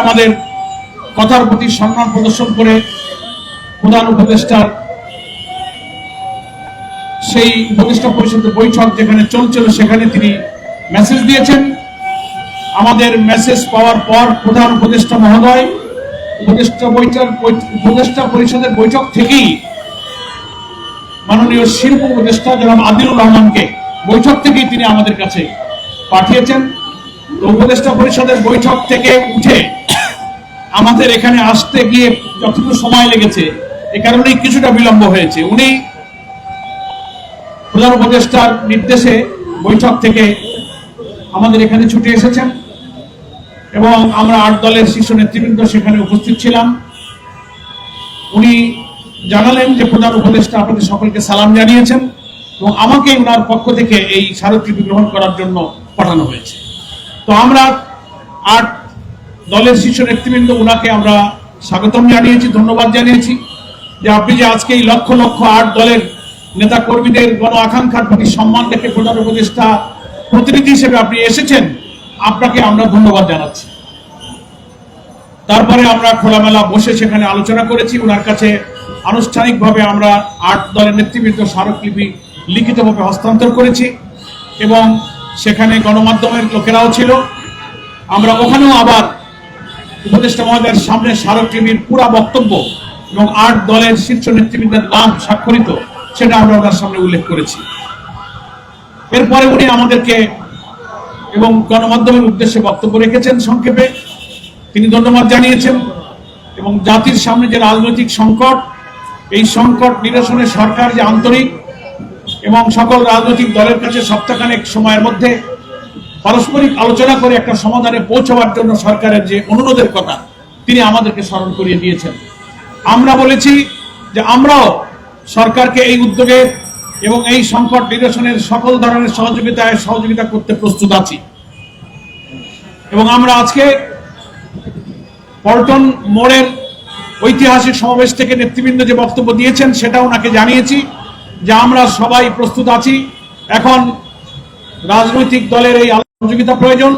আমাদের কথার প্রতি সম্মান প্রদর্শন করে প্রধান উপদেষ্টার সেই উপদেষ্টা পরিষদের বৈঠক যেখানে চলছিল, সেখানে তিনি মেসেজ দিয়েছেন। আমাদের মেসেজ পাওয়ার পর প্রধান উপদেষ্টা মহোদয়, উপদেষ্টা বৈঠক, উপদেষ্টা পরিষদের বৈঠক থেকেই মাননীয় শিল্প উপদেষ্টা জনাব আদিলুর রহমানকে বৈঠক থেকেই তিনি আমাদের কাছে পাঠিয়েছেন। উপদেষ্টা পরিষদের বৈঠক থেকে উঠে আমাদের এখানে আসতে গিয়ে যতটুকু সময় লেগেছে, এ কারণেই কিছুটা বিলম্ব হয়েছে। উনি প্রধান উপদেষ্টার নির্দেশে বৈঠক থেকে আমাদের এখানে ছুটে এসেছেন এবং আমরা আট দলের শীর্ষ নেতৃবৃন্দ সেখানে উপস্থিত ছিলাম। উনি জানালেন যে প্রধান উপদেষ্টা আপনাদের সকলকে সালাম জানিয়েছেন এবং আমাকে ওনার পক্ষ থেকে এই স্মারকলিপি গ্রহণ করার জন্য পাঠানো হয়েছে। তো আমরা আট দলের শীর্ষ নেতৃবৃন্দ ওনাকে আমরা স্বাগতম জানিয়েছি, ধন্যবাদ জানিয়েছি যে আপনি যে আজকে এই লক্ষ লক্ষ আট দলের নেতা কর্মীদের গণ আকাঙ্ক্ষার প্রতি সম্মান রেখে প্রধান উপদেষ্টা প্রতিনিধি হিসেবে আপনি এসেছেন, আপনাকে আমরা ধন্যবাদ জানাচ্ছি। তারপরে আমরা খোলামেলা বসে সেখানে আলোচনা করেছি ওনার কাছে আনুষ্ঠানিকভাবে আমরা আট দলের নেতৃবৃন্দ স্মারকলিপি লিখিতভাবে হস্তান্তর করেছি এবং সেখানে গণমাধ্যমের লোকেরাও ছিল। আমরা ওখানেও আবার উপদেষ্টা মহোদয়ের সামনে স্মারক স্মারকলিপির পুরা বক্তব্য এবং আট দলের শীর্ষ নেতৃবৃন্দের নাম স্বাক্ষরিত, সেটা আমরা ওনার সামনে উল্লেখ করেছি। এরপরে উনি আমাদেরকে এবং গণমাধ্যমের উদ্দেশ্যে বক্তব্য রেখেছেন সংক্ষেপে। তিনি ধন্যবাদ জানিয়েছেন এবং জাতির সামনে যে রাজনৈতিক সংকট, এই সংকট নিরসনে সরকার যে আন্তরিক এবং সকল রাজনৈতিক দলের কাছে সপ্তাহখানেক সময়ের মধ্যে পারস্পরিক আলোচনা করে একটা সমাধানে পৌঁছাবার জন্য সরকারের যে অনুরোধের কথা, তিনি আমাদেরকে স্মরণ করিয়ে দিয়েছেন। আমরা বলেছি যে আমরাও সরকারকে এই উদ্যোগে এবং এই সংকট নিরসনের সকল ধরনের সহযোগিতায় সহযোগিতা করতে প্রস্তুত আছি। এবং আমরা আজকে পল্টন মোড়ের ঐতিহাসিক সমাবেশ থেকে নেতৃবৃন্দ যে বক্তব্য দিয়েছেন সেটা ওনাকে জানিয়েছি যে আমরা সবাই প্রস্তুত আছি। এখন রাজনৈতিক দলের এই সহযোগিতা প্রয়োজন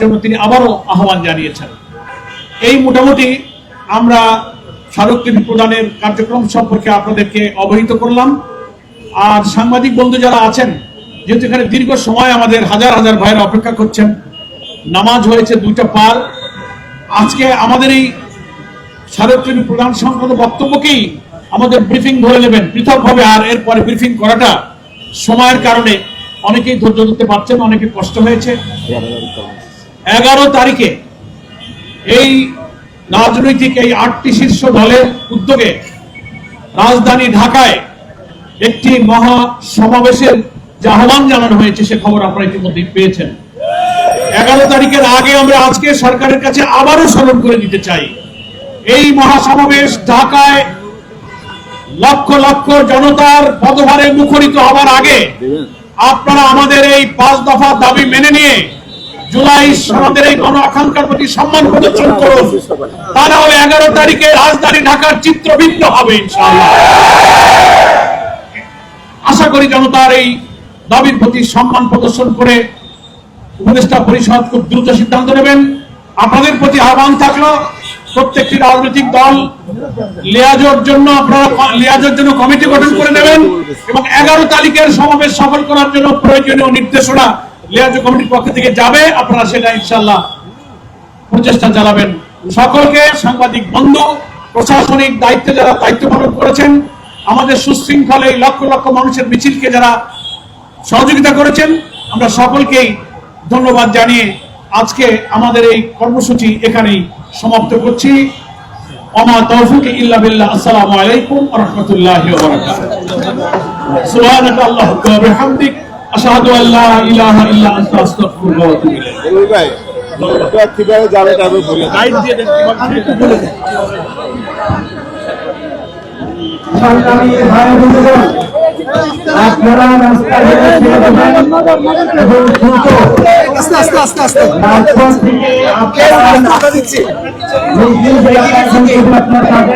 জন্য তিনি আবারও আহ্বান জানিয়েছেন। এই মোটামুটি আমরা স্মারকলিপি প্রদানের কার্যক্রম সম্পর্কে আপনাদেরকে অবহিত করলাম। আর সাংবাদিক বন্ধু যারা আছেন, যেহেতু এখানে দীর্ঘ সময় আমাদের হাজার হাজার ভাইয়েরা অপেক্ষা করছেন, নামাজ হয়েছে দুইটা পার। আজকে আমাদের এই স্মারকলিপি প্রদান সংক্রান্ত বক্তব্যকেই আমাদের ব্রিফিং ধরে নেবেন। পৃথকভাবে আর এরপরে ব্রিফিং করাটা সময়ের কারণে অনেকেই ধৈর্য ধরতে পারছেন, অনেকে কষ্ট হয়েছে। এগারো তারিখে এই রাজনৈতিক এই আটটি শীর্ষ দলের উদ্যোগে রাজধানী ঢাকায় একটি মহা সমাবেশের যে আহ্বান জানানো হয়েছে, সে খবর আপনারা ইতিমধ্যে পেয়েছেন। এগারো তারিখের আগে আমরা আজকে সরকারের কাছে আবারও স্মরণ করে দিতে চাই। এই মহাসমাবেশ ঢাকায় লক্ষ লক্ষ জনতার পদভারে মুখরিত হবার আগে আপনারা আমাদের এই পাঁচ দফা দাবি মেনে নিয়ে জুলাই আমাদের এই গণ আকাঙ্ক্ষার প্রতি সম্মান প্রদর্শন করুন। তা না এগারো তারিখে রাজধানী ঢাকার চিত্র ভিন্ন হবে আশা করি জনতার এই দাবির প্রতি সম্মান প্রদর্শন করে উপদেষ্টা পরিষদ খুব দ্রুত সিদ্ধান্ত নেবেন। আপনাদের প্রতি আহ্বান থাকল প্রত্যেকটি রাজনৈতিক দল লিয়াজোর জন্য আপনারা লিয়াজোর জন্য কমিটি গঠন করে নেবেন এবং এগারো তারিখের সমাবেশ সফল করার জন্য প্রয়োজনীয় নির্দেশনা লিয়াজো কমিটির পক্ষ থেকে যাবে। আপনারা সেটা ইনশাল্লাহ প্রচেষ্টা চালাবেন। সকলকে সাংবাদিক বন্ধু, প্রশাসনিক দায়িত্বে যারা দায়িত্ব পালন করেছেন, আমাদের সুশৃঙ্খল লক্ষ লক্ষ মানুষের মিছিলকে যারা সহযোগিতা করেছেন, আমরা সকলকেই ধন্যবাদ জানিয়ে আজকে আমাদের এই কর্মসূচি এখানেই সমাপ্ত করছি। অমা তৌফিক ইল্লা বিল্লাহ। আসসালামু আলাইকুম ওয়া রাহমাতুল্লাহি ওয়া বারাকাতুহু। সুবহানাকা আল্লাহুম্মা ওয়া বিহামদিক। আশহাদু আল লা ইলাহা ইল্লা আনতা আস্তাগফিরুকা ওয়া আতুবু ইলাইক। ভাই কীভাবে যাবে তবে বলে দেন। সংগ্রামী ভাই বন্ধুগণ আপনারা রাস্তায় হেঁটে ছেড়ে দেবেন এবং দ্রুত রাজপথ থেকে আপনারা নিজ নিজ আপনার থাকবেন